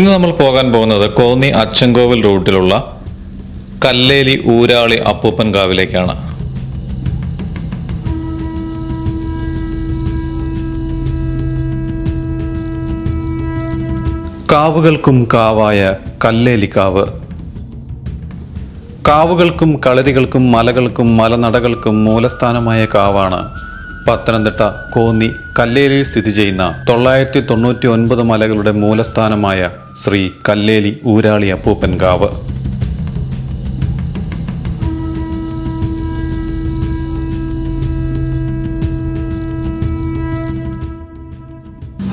ഇന്ന് നമ്മൾ പോകാൻ പോകുന്നത് കോന്നി അച്ചൻകോവിൽ റൂട്ടിലുള്ള കല്ലേലി ഊരാളി അപ്പൂപ്പൻ കാവിലേക്കാണ്. കാവുകൾക്കും കാവായ കല്ലേലിക്കാവ് കാവുകൾക്കും കളരികൾക്കും മലകൾക്കും മലനടകൾക്കും മൂലസ്ഥാനമായ കാവാണ് പത്തനംതിട്ട കോന്നി കല്ലേലിയിൽ സ്ഥിതി ചെയ്യുന്ന തൊള്ളായിരത്തി തൊണ്ണൂറ്റി ഒൻപത് മലകളുടെ മൂലസ്ഥാനമായ ശ്രീ കല്ലേലി ഊരാളി അപ്പൂപ്പൻകാവ്.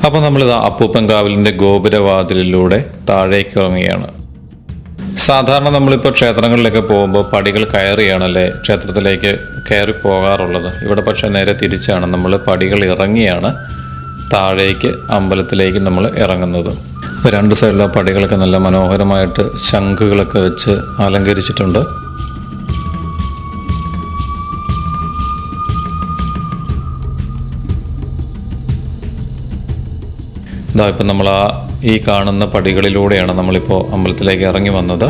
അപ്പോൾ നമ്മളിത് അപ്പൂപ്പൻ കാവിലിന്റെ ഗോപുരവാതിലിലൂടെ താഴേക്ക് ഇറങ്ങുകയാണ്. സാധാരണ നമ്മളിപ്പോൾ ക്ഷേത്രങ്ങളിലൊക്കെ പോകുമ്പോൾ പടികൾ കയറിയാണല്ലേ ക്ഷേത്രത്തിലേക്ക് കയറി പോകാറുള്ളത്. ഇവിടെ പക്ഷേ നേരെ തിരിച്ചാണ് നമ്മൾ പടികൾ ഇറങ്ങിയാണ് താഴേക്ക് അമ്പലത്തിലേക്ക് നമ്മൾ ഇറങ്ങുന്നത്. അപ്പോൾ രണ്ട് സൈഡിലെ പടികളൊക്കെ നല്ല മനോഹരമായിട്ട് ശംഖുകളൊക്കെ വെച്ച് അലങ്കരിച്ചിട്ടുണ്ട്. ഇതാ ഇപ്പം നമ്മൾ ആ ഈ കാണുന്ന പടികളിലൂടെയാണ് നമ്മളിപ്പോൾ അമ്പലത്തിലേക്ക് ഇറങ്ങി വന്നത്.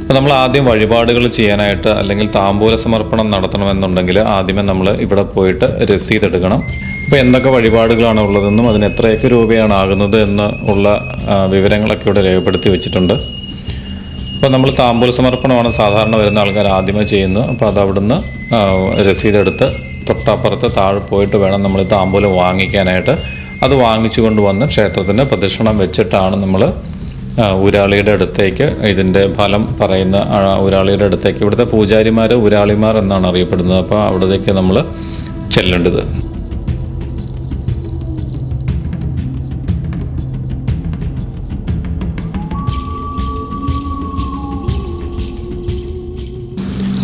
അപ്പോൾ നമ്മൾ ആദ്യം വഴിപാടുകൾ ചെയ്യാനായിട്ട് അല്ലെങ്കിൽ താമ്പൂല സമർപ്പണം നടത്തണമെന്നുണ്ടെങ്കിൽ ആദ്യമേ നമ്മൾ ഇവിടെ പോയിട്ട് രസീത് എടുക്കണം. അപ്പോൾ എന്തൊക്കെ വഴിപാടുകളാണ് ഉള്ളതെന്നും അതിന് എത്രയൊക്കെ രൂപയാണ് ആകുന്നത് എന്ന് ഉള്ള വിവരങ്ങളൊക്കെ ഇവിടെ രേഖപ്പെടുത്തി വെച്ചിട്ടുണ്ട്. അപ്പോൾ നമ്മൾ താമ്പൂല സമർപ്പണമാണ് സാധാരണ വരുന്ന ആൾക്കാർ ആദ്യമേ ചെയ്യുന്നത്. അപ്പോൾ അത് അവിടുന്ന് രസീതെടുത്ത് തൊട്ടപ്പുറത്ത് താഴെ പോയിട്ട് വേണം നമ്മൾ താമ്പൂലം വാങ്ങിക്കാനായിട്ട്. അത് വാങ്ങിച്ചു കൊണ്ടുവന്ന് ക്ഷേത്രത്തിന് പ്രദക്ഷിണം വെച്ചിട്ടാണ് നമ്മൾ ഊരാളിയുടെ അടുത്തേക്ക് ഇതിന്റെ ഫലം പറയുന്ന ഊരാളിയുടെ അടുത്തേക്ക്. ഇവിടുത്തെ പൂജാരിമാർ ഊരാളിമാർ എന്നാണ് അറിയപ്പെടുന്നത്. അപ്പോൾ അവിടത്തേക്ക് നമ്മൾ ചെല്ലേണ്ടത്.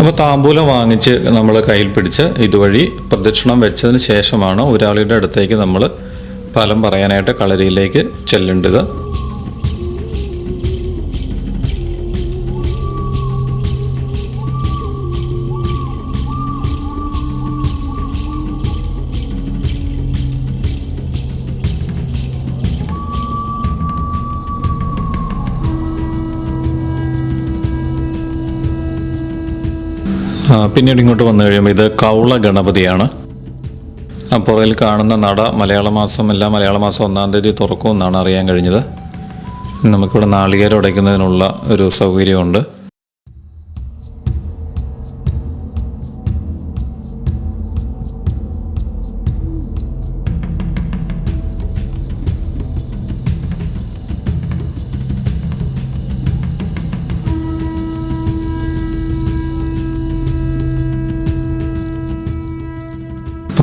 അപ്പോൾ താമ്പൂലം വാങ്ങിച്ച് നമ്മൾ കയ്യിൽ പിടിച്ച് ഇതുവഴി പ്രദക്ഷിണം വെച്ചതിന് ശേഷമാണ് ഒരാളുടെ അടുത്തേക്ക് നമ്മൾ ഫലം പറയാനായിട്ട് കളരിയിലേക്ക് ചെല്ലേണ്ടത്. പിന്നീട് ഇങ്ങോട്ട് വന്നു കഴിയുമ്പോൾ ഇത് കൗള ഗണപതിയാണ്. അപ്പുറയിൽ കാണുന്ന നട മലയാള മാസം എല്ലാ മലയാള മാസം ഒന്നാം തീയതി തുറക്കുമെന്നാണ് അറിയാൻ കഴിഞ്ഞത്. നമുക്കിവിടെ നാളികേരം ഉടയ്ക്കുന്നതിനുള്ള ഒരു സൗകര്യമുണ്ട്.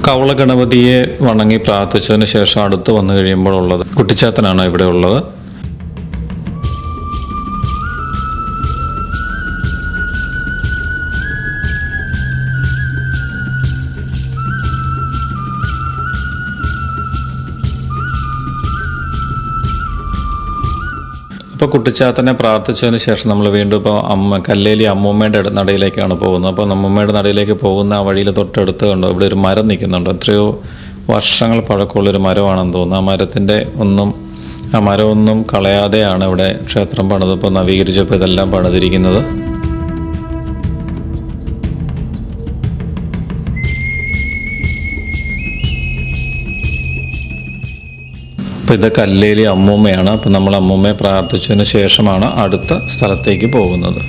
കവള ഗണപതിയെ വണങ്ങി പ്രാർത്ഥിച്ചതിന് ശേഷം അടുത്ത് വന്നു കഴിയുമ്പോൾ ഉള്ളത് കുട്ടിച്ചാത്തനാണ് ഇവിടെ ഉള്ളത്. ഇപ്പോൾ കുട്ടിച്ചാത്തനെ പ്രാർത്ഥിച്ചതിന് ശേഷം നമ്മൾ വീണ്ടും ഇപ്പോൾ അമ്മ കല്ലേലി അമ്മൂമ്മയുടെ നടയിലേക്കാണ് പോകുന്നത്. അപ്പോൾ അമ്മൂമ്മയുടെ നടയിലേക്ക് പോകുന്ന ആ വഴിയിൽ തൊട്ടടുത്ത് കണ്ടോ ഇവിടെ ഒരു മരം നിൽക്കുന്നുണ്ട്. എത്രയോ വർഷങ്ങൾ പഴക്കമുള്ളൊരു മരമാണെന്ന് തോന്നുന്നു. ആ മരത്തിന്റെ ഒന്നും ആ മരമൊന്നും കളയാതെയാണ് ഇവിടെ ക്ഷേത്രം പണിത് ഇപ്പോൾ നവീകരിച്ചപ്പോൾ ഇതെല്ലാം പണിതിരിക്കുന്നത്. അപ്പോൾ ഇത് കല്ലേലി അമ്മൂമ്മയാണ്. അപ്പോൾ നമ്മൾ അമ്മൂമ്മയെ പ്രാർത്ഥിച്ചതിന് ശേഷമാണ് അടുത്ത സ്ഥലത്തേക്ക് പോകുന്നത്.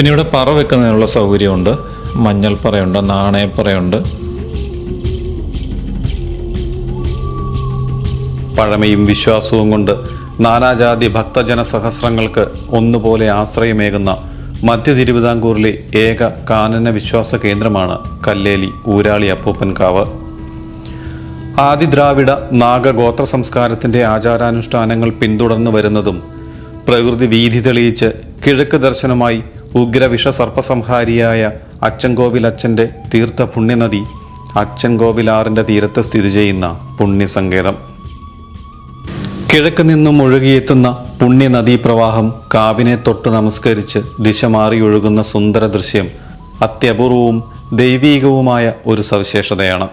പിന്നെ ഇവിടെ പറ വെക്കുന്നതിനുള്ള സൗകര്യമുണ്ട്. മഞ്ഞൾപ്പറയുണ്ട് നാണയപ്പറയുണ്ട് പഴമയും വിശ്വാസവും കൊണ്ട് നാനാജാതി ഭക്തജന സഹസ്രങ്ങൾക്ക് ഒന്നുപോലെ ആശ്രയമേകുന്ന മധ്യ തിരുവിതാംകൂറിലെ ഏക കാനന വിശ്വാസ കേന്ദ്രമാണ് കല്ലേലി ഊരാളി അപ്പൂപ്പൻകാവ്. ആദിദ്രാവിഡ നാഗഗോത്ര സംസ്കാരത്തിന്റെ ആചാരാനുഷ്ഠാനങ്ങൾ പിന്തുടർന്നു വരുന്നതും പ്രകൃതി വീതി തെളിയിച്ച് കിഴക്ക് ദർശനമായി ഉഗ്രവിഷ സർപ്പസംഹാരിയായ അച്ചൻകോവിൽ അച്ഛന്റെ തീർത്ഥ പുണ്യനദി അച്ചൻകോവിലാറിന്റെ തീരത്ത് സ്ഥിതി ചെയ്യുന്ന പുണ്യസങ്കേതം. കിഴക്ക് നിന്നും ഒഴുകിയെത്തുന്ന പുണ്യനദീപ്രവാഹം കാവിനെ തൊട്ട് നമസ്കരിച്ച് ദിശ മാറി ഒഴുകുന്ന സുന്ദര ദൃശ്യം അത്യപൂർവവും ദൈവീകവുമായ ഒരു സവിശേഷതയാണ്.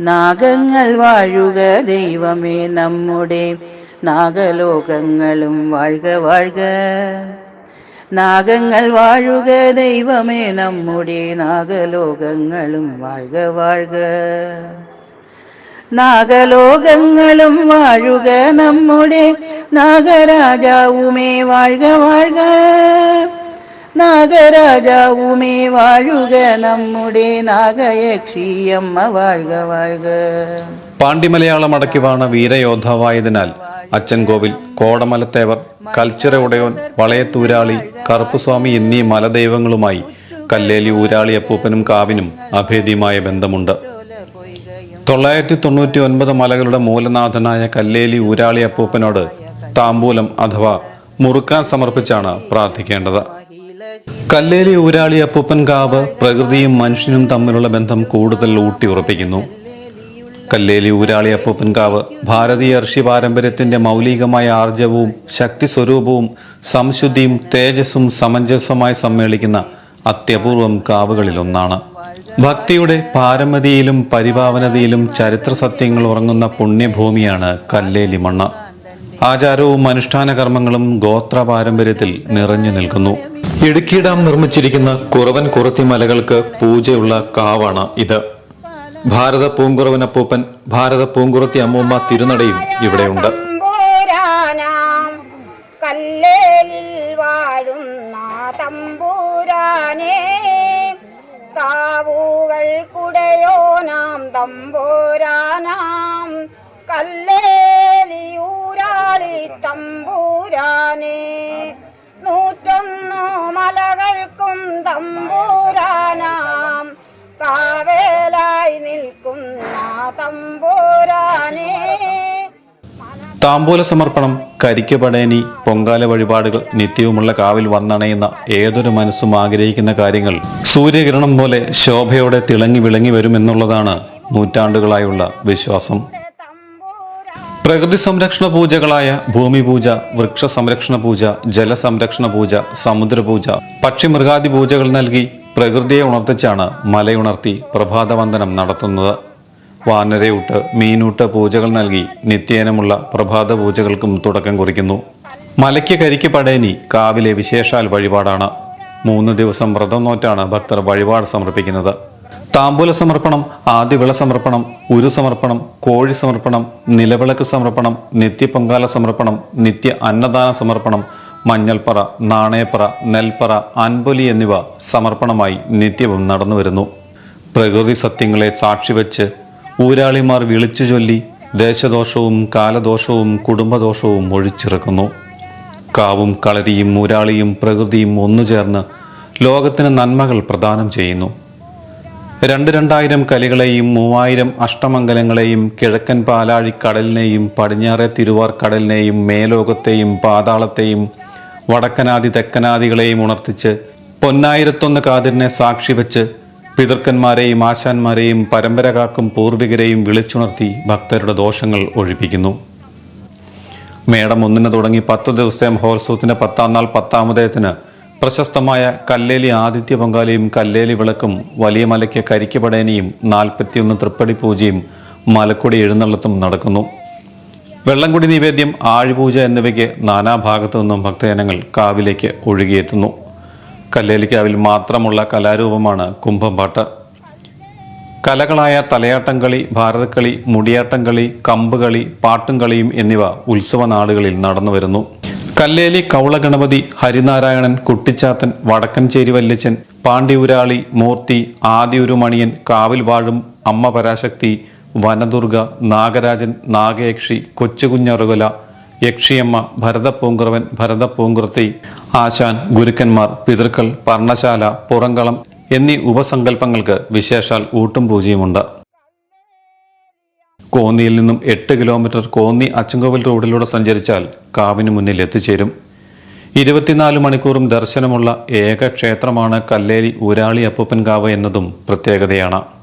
നാഗങ്ങൾ വാഴുക ദൈവമേ നമ്മുടെ നാഗലോകങ്ങളും വാഴുക വാഴ്ക. നാഗങ്ങൾ വാഴുക ദൈവമേ നമ്മുടെ നാഗലോകങ്ങളും വാഴുക വാഴുക. നാഗലോകങ്ങളും വാഴുക നമ്മുടെ നാഗരാജാവുമേ വാഴുക വാഴുക. നാഗരാജാവുമേ വാഴുക നമ്മുടെ നാഗയക്ഷിയമ്മ വാഴുക വാഴുക. പാണ്ഡിമലയാളം അടക്കിവാണ് വീരയോദ്ധാവായതിനാൽ അച്ചൻകോവിൽ കോടമലത്തേവർ കൽച്ചിറ ഉടയോൻ വളയത്തൂരാളി കറുപ്പുസ്വാമി എന്നീ മലദൈവങ്ങളുമായി കല്ലേലി ഊരാളി അപ്പൂപ്പനും കാവിനും അഭേദ്യമായ ബന്ധമുണ്ട്. തൊള്ളായിരത്തി തൊണ്ണൂറ്റി ഒൻപത് മലകളുടെ മൂലനാഥനായ കല്ലേലി ഊരാളി അപ്പൂപ്പനോട് താമ്പൂലം അഥവാ മുറുക്കാൻ സമർപ്പിച്ചാണ് പ്രാർത്ഥിക്കേണ്ടത്. കല്ലേലി ഊരാളി അപ്പൂപ്പൻ കാവ് പ്രകൃതിയും മനുഷ്യനും തമ്മിലുള്ള ബന്ധം കൂടുതൽ ഊട്ടി ഉറപ്പിക്കുന്നു കല്ലേലി ഊരാളി അപ്പൂപ്പൻകാവ് ഭാരതീയ ഋഷി പാരമ്പര്യത്തിന്റെ മൗലികമായ ആർജവവും ശക്തി സ്വരൂപവും സംശുദ്ധിയും തേജസ്സും സമഞ്ജസവുമായി സമ്മേളിക്കുന്ന അത്യപൂർവം കാവുകളിലൊന്നാണ്. ഭക്തിയുടെ പാരമതിയിലും പരിഭാവനതയിലും ചരിത്ര സത്യങ്ങൾ ഉറങ്ങുന്ന പുണ്യഭൂമിയാണ് കല്ലേലി മണ്ണ്. ആചാരവും അനുഷ്ഠാന കർമ്മങ്ങളും ഗോത്ര പാരമ്പര്യത്തിൽ നിറഞ്ഞു നിൽക്കുന്നു. ഇടുക്കി ഡാം നിർമ്മിച്ചിരിക്കുന്ന കുറവൻ കുറത്തി മലകൾക്ക് പൂജയുള്ള കാവാണ് ഇത്. ഭാരത പൂങ്കുറവനപ്പൂപ്പൻ ഭാരത പൂങ്കുറത്തി അമ്മൂമ്മ തിരുനടയും ഇവിടെയുണ്ട്. കല്ലേലിൽ വാഴുന്ന തമ്പൂരാനേ കുടയോ നാം തമ്പൂരാനാം നൂറ്റൊന്നു മലകൾക്കും തമ്പൂരാനാം താമ്പൂല സമർപ്പണം കരിക്ക് പടയനി പൊങ്കാല വഴിപാടുകൾ നിത്യവുമുള്ള കാവിൽ വന്നണയുന്ന ഏതൊരു മനസ്സും ആഗ്രഹിക്കുന്ന കാര്യങ്ങൾ സൂര്യകിരണം പോലെ ശോഭയോടെ തിളങ്ങി വിളങ്ങി വരുമെന്നുള്ളതാണ് നൂറ്റാണ്ടുകളായുള്ള വിശ്വാസം. പ്രകൃതി സംരക്ഷണ പൂജകളായ ഭൂമി പൂജ വൃക്ഷ സംരക്ഷണ പൂജ ജലസംരക്ഷണ പൂജ സമുദ്രപൂജ പക്ഷി മൃഗാദി പൂജകൾ നൽകി പ്രകൃതിയെ ഉണർത്തിച്ചാണ് മലയുണർത്തി പ്രഭാതവന്ദനം നടത്തുന്നത്. വാനരയൂട്ട് മീനൂട്ട് പൂജകൾ നൽകി നിത്യേനമുള്ള പ്രഭാത പൂജകൾക്കും തുടക്കം കുറിക്കുന്നു. മലയ്ക്ക് കരിക്ക് പടേനി കാവിലെ വിശേഷാൽ വഴിപാടാണ്. മൂന്ന് ദിവസം വ്രതം നോറ്റാണ് ഭക്തർ വഴിപാട് സമർപ്പിക്കുന്നത്. താമ്പൂല സമർപ്പണം ആദ്യവിള സമർപ്പണം ഉരു സമർപ്പണം കോഴി സമർപ്പണം നിലവിളക്ക് സമർപ്പണം നിത്യ നിത്യപൊങ്കാല സമർപ്പണം നിത്യ അന്നദാന സമർപ്പണം മഞ്ഞൾപ്പറ നാണയപ്പറ നെൽപ്പറ അൻപൊലി എന്നിവ സമർപ്പണമായി നിത്യവും നടന്നുവരുന്നു. പ്രകൃതി സത്യങ്ങളെ സാക്ഷിവെച്ച് ഊരാളിമാർ വിളിച്ചു ചൊല്ലി ദേശദോഷവും കാലദോഷവും കുടുംബദോഷവും ഒഴിച്ചിറക്കുന്നു. കാവും കളരിയും ഊരാളിയും പ്രകൃതിയും ഒന്നു ചേർന്ന് ലോകത്തിന് നന്മകൾ പ്രദാനം ചെയ്യുന്നു. രണ്ട് രണ്ടായിരം കലികളെയും മൂവായിരം അഷ്ടമംഗലങ്ങളെയും കിഴക്കൻ പാലാഴി കടലിനെയും പടിഞ്ഞാറെ തിരുവാർ കടലിനെയും മേലോകത്തെയും പാതാളത്തെയും വടക്കനാദി തെക്കനാദികളെയും ഉണർത്തിച്ച് പൊന്നായിരത്തൊന്ന് കാതിരിനെ സാക്ഷി വെച്ച് പിതൃക്കന്മാരെയും ആശാന്മാരെയും പരമ്പര കാക്കും പൂർവികരെയും വിളിച്ചുണർത്തി ഭക്തരുടെ ദോഷങ്ങൾ ഒഴിപ്പിക്കുന്നു. മേടം ഒന്നിന് തുടങ്ങി പത്ത് ദിവസത്തെ മഹോത്സവത്തിന്റെ പത്താം നാൾ പത്താമതയത്തിന് പ്രശസ്തമായ കല്ലേലി ആദിത്യ പൊങ്കാലയും കല്ലേലി വിളക്കും വലിയ മലയ്ക്ക് കരിക്കപടേനിയും നാൽപ്പത്തിയൊന്ന് തൃപ്പടി പൂജയും മലക്കുടി എഴുന്നള്ളത്തും നടക്കുന്നു. വെള്ളംകുടി നിവേദ്യം ആഴിപൂജ എന്നിവയ്ക്ക് നാനാഭാഗത്തു നിന്നും ഭക്തജനങ്ങൾ കാവിലേക്ക് ഒഴുകിയെത്തുന്നു. കല്ലേലിക്കാവിൽ മാത്രമുള്ള കലാരൂപമാണ് കുംഭംപാട്ട്. കലകളായ തലയാട്ടം കളി ഭാരതക്കളി മുടിയാട്ടം കളി കമ്പുകളി പാട്ടും കളിയും എന്നിവ ഉത്സവ നാടുകളിൽ നടന്നു വരുന്നു. കല്ലേലി കൗളഗണപതി ഹരിനാരായണൻ കുട്ടിച്ചാത്തൻ വടക്കൻചേരി വല്യച്ചൻ പാണ്ഡ്യൂരാളി മൂർത്തി ആദിയുരുമണിയൻ കാവിൽ വാഴും അമ്മ പരാശക്തി വനദുർഗ നാഗരാജൻ നാഗയക്ഷി കൊച്ചുകുഞ്ഞറുകല യക്ഷിയമ്മ ഭരതപ്പൂങ്കുറവൻ ഭരതപ്പൂങ്കുറത്തി ആശാൻ ഗുരുക്കന്മാർ പിതൃക്കൾ പർണശാല പുറങ്കളം എന്നീ ഉപസങ്കല്പങ്ങൾക്ക് വിശേഷാൽ ഊട്ടും പൂജയുമുണ്ട്. കോന്നിയിൽ നിന്നും എട്ട് കിലോമീറ്റർ കോന്നി അച്ചൻകോവിൽ റോഡിലൂടെ സഞ്ചരിച്ചാൽ കാവിന് മുന്നിൽ എത്തിച്ചേരും. ഇരുപത്തിനാല് മണിക്കൂറും ദർശനമുള്ള ഏക ക്ഷേത്രമാണ് കല്ലേരി ഊരാളി അപ്പൂപ്പൻകാവ് എന്നതും പ്രത്യേകതയാണ്.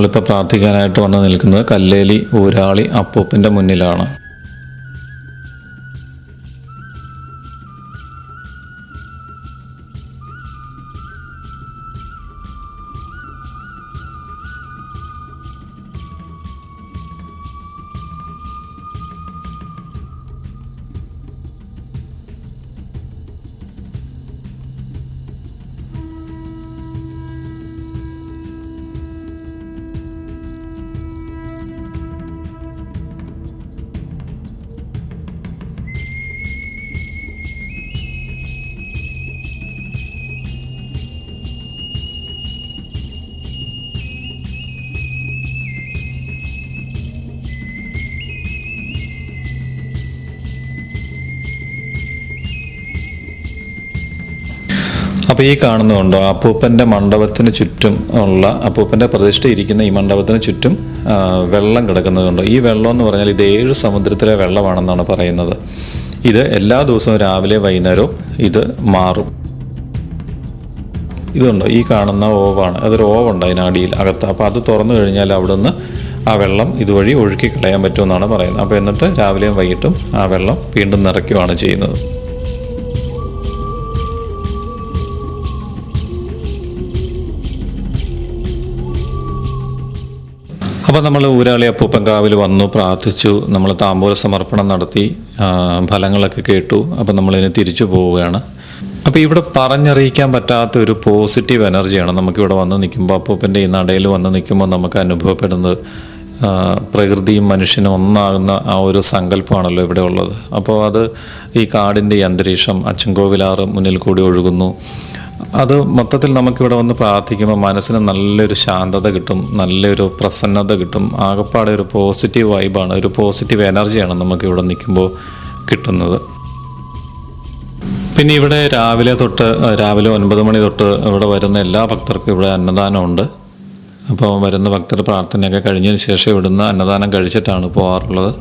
നമ്മളിപ്പോൾ പ്രാർത്ഥിക്കാനായിട്ട് വന്ന് നിൽക്കുന്നത് കല്ലേലി ഊരാളി അപ്പൂപ്പിന്റെ മുന്നിലാണ്. അപ്പോൾ ഈ കാണുന്നുണ്ടോ അപ്പൂപ്പന്റെ മണ്ഡപത്തിന് ചുറ്റും ഉള്ള അപ്പൂപ്പന്റെ പ്രതിഷ്ഠ ഇരിക്കുന്ന ഈ മണ്ഡപത്തിന് ചുറ്റും വെള്ളം കിടക്കുന്നതുണ്ടോ? ഈ വെള്ളം എന്ന് പറഞ്ഞാൽ ഇത് ഏഴ് സമുദ്രത്തിലെ വെള്ളമാണെന്നാണ് പറയുന്നത്. ഇത് എല്ലാ ദിവസവും രാവിലെ വൈകുന്നേരവും ഇത് മാറും. ഇതുണ്ടോ? ഈ കാണുന്ന ഓവാണ്. അതൊരു ഓവുണ്ട് അതിനടിയിൽ അകത്ത്. അപ്പോൾ അത് തുറന്നു കഴിഞ്ഞാൽ അവിടുന്ന് ആ വെള്ളം ഇതുവഴി ഒഴുക്കി കളയാൻ പറ്റുമെന്നാണ് പറയുന്നത്. അപ്പോൾ എന്നിട്ട് രാവിലെയും വൈകിട്ടും ആ വെള്ളം വീണ്ടും നിറയ്ക്കുകയാണ് ചെയ്യുന്നത്. അപ്പോൾ നമ്മൾ ഊരാളി അപ്പൂപ്പൻകാവിൽ വന്നു പ്രാർത്ഥിച്ചു നമ്മൾ താമ്പൂല സമർപ്പണം നടത്തി ഫലങ്ങളൊക്കെ കേട്ടു അപ്പോൾ നമ്മളിതിന് തിരിച്ചു പോവുകയാണ്. അപ്പോൾ ഇവിടെ പറഞ്ഞറിയിക്കാൻ പറ്റാത്ത ഒരു പോസിറ്റീവ് എനർജിയാണ് നമുക്കിവിടെ വന്ന് നിൽക്കുമ്പോൾ. അപ്പൂപ്പന്റെ ഈ നടയിൽ വന്ന് നിൽക്കുമ്പോൾ നമുക്ക് അനുഭവപ്പെടുന്നത് പ്രകൃതിയും മനുഷ്യനും ഒന്നാകുന്ന ആ ഒരു സങ്കല്പമാണല്ലോ ഇവിടെ ഉള്ളത്. അപ്പോൾ അത് ഈ കാടിന്റെ അന്തരീക്ഷം അച്ചൻകോവിലാറ് മുന്നിൽ കൂടി ഒഴുകുന്നു. അത് മൊത്തത്തിൽ നമുക്കിവിടെ വന്ന് പ്രാർത്ഥിക്കുമ്പോൾ മനസ്സിന് നല്ലൊരു ശാന്തത കിട്ടും നല്ലൊരു പ്രസന്നത കിട്ടും. ആകപ്പാടെ ഒരു പോസിറ്റീവ് വൈബാണ് ഒരു പോസിറ്റീവ് എനർജിയാണ് നമുക്ക് ഇവിടെ നിൽക്കുമ്പോൾ കിട്ടുന്നത്. പിന്നെ ഇവിടെ രാവിലെ തൊട്ട് രാവിലെ ഒൻപത് മണി തൊട്ട് ഇവിടെ വരുന്ന എല്ലാ ഭക്തർക്കും ഇവിടെ അന്നദാനമുണ്ട്. അപ്പോൾ വരുന്ന ഭക്തർ പ്രാർത്ഥനയൊക്കെ കഴിഞ്ഞതിന് ശേഷം ഇവിടുന്ന് അന്നദാനം കഴിച്ചിട്ടാണ് പോകാറുള്ളത്.